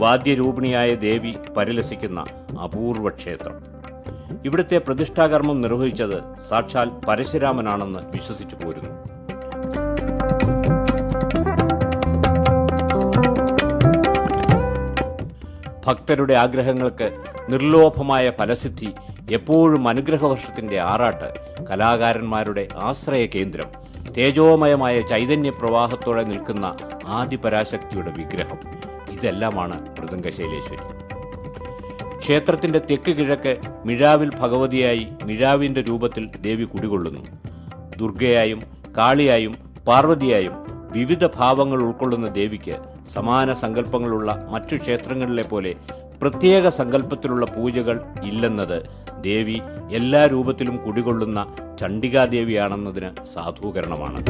വാദ്യരൂപിണിയായ ദേവി പരിലസിക്കുന്ന അപൂർവ ക്ഷേത്രം. ഇവിടുത്തെ പ്രതിഷ്ഠാകർമ്മം നിർവഹിച്ചത് സാക്ഷാൽ പരശുരാമനാണെന്ന് വിശ്വസിച്ചു പോരുന്നു. ഭക്തരുടെ ആഗ്രഹങ്ങൾക്ക് നിർലോഭമായ ഫലസിദ്ധി എപ്പോഴും അനുഗ്രഹവർഷത്തിന്റെ ആറാട്ട് കലാകാരന്മാരുടെ ആശ്രയ കേന്ദ്രം തേജോമയമായ ചൈതന്യ പ്രവാഹത്തോടെ നിൽക്കുന്ന ആദിപരാശക്തിയുടെ വിഗ്രഹം. ഇതെല്ലാമാണ് മൃദംഗശൈലേശ്വരി. ക്ഷേത്രത്തിന്റെ തെക്ക് കിഴക്ക് മിഴാവിൽ ഭഗവതിയായി മിഴാവിന്റെ രൂപത്തിൽ ദേവി കുടികൊള്ളുന്നു. ദുർഗയായും കാളിയായും പാർവതിയായും വിവിധ ഭാവങ്ങൾ ഉൾക്കൊള്ളുന്ന ദേവിക്ക് സമാന സങ്കല്പങ്ങളുള്ള മറ്റു ക്ഷേത്രങ്ങളിലെ പോലെ പ്രത്യേക സങ്കല്പത്തിലുള്ള പൂജകൾ ഇല്ലെന്നത് ദേവി എല്ലാ രൂപത്തിലും കുടികൊള്ളുന്ന ചണ്ഡികാദേവിയാണെന്നതിന് സാധൂകരണമാണ്.